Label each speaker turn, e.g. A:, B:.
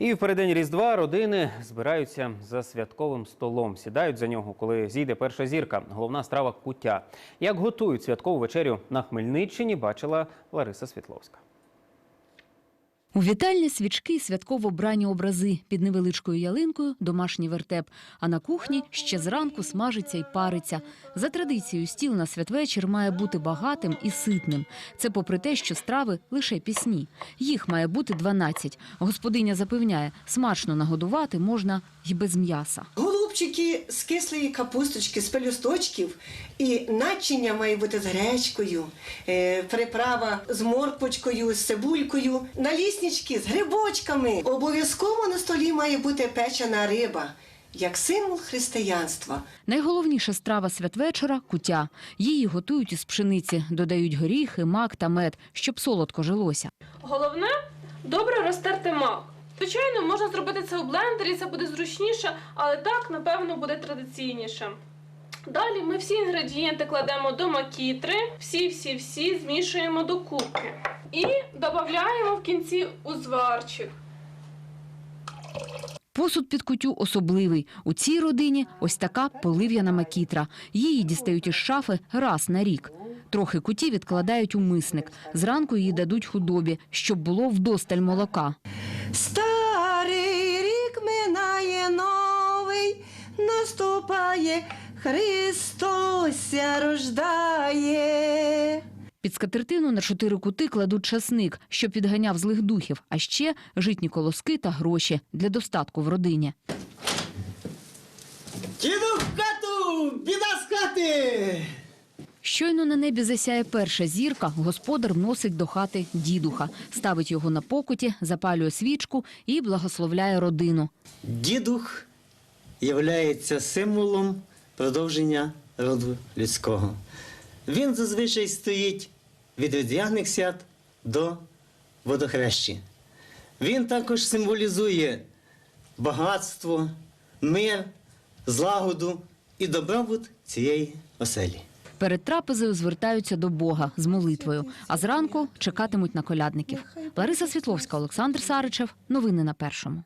A: І в передень Різдва родини збираються за святковим столом. Сідають за нього, коли зійде перша зірка. Головна страва куття. Як готують святкову вечерю на Хмельниччині, бачила Лариса Світловська.
B: У вітальні свічки святково брані образи під невеличкою ялинкою домашній вертеп. А на кухні ще зранку смажиться і париться. За традицією, стіл на святвечір має бути багатим і ситним. Це попри те, що страви лише пісні. Їх має бути 12. Господиня запевняє, смачно нагодувати можна й без м'яса.
C: Голубчики з кислої капусточки, з пелюсточків, і начиння має бути з гречкою, е, приправа з морквочкою, з цибулькою, наліснички з грибочками. Обов'язково на столі має бути печена риба, як символ християнства.
B: Найголовніша страва святвечора кутя. Її готують із пшениці, додають горіхи, мак та мед, щоб солодко жилося.
D: Головне добре розтерти мак. Звичайно, можна зробити це у блендері, це буде зручніше, але так, напевно, буде традиційніше. Далі ми всі інгредієнти кладемо до макітри, всі-всі-всі змішуємо до кубки. І додаємо в кінці узварчик.
B: Посуд під кутю особливий. У цій родині ось така полив'яна макітра. Її дістають із шафи раз на рік. Трохи куті відкладають у мисник. Зранку її дадуть худобі, щоб було вдосталь молока.
C: Старий рік минає новий, наступає, Христос рождає.
B: Під скатертину на чотири кути кладуть часник, щоб підганяв злих духів, а ще житні колоски та гроші для достатку в родині.
E: Діду в хату! Біда з хати!
B: Щойно на небі засяє перша зірка, господар вносить до хати дідуха, ставить його на покуті, запалює свічку і благословляє родину.
E: Дідух являється символом продовження роду людського. Він зазвичай стоїть від різдвяних свят до водохрещі. Він також символізує багатство, мир, злагоду і добробут цієї оселі.
B: Перед трапезою звертаються до Бога з молитвою, а зранку чекатимуть на колядників. Лариса Світловська, Олександр Саричев. Новини на першому.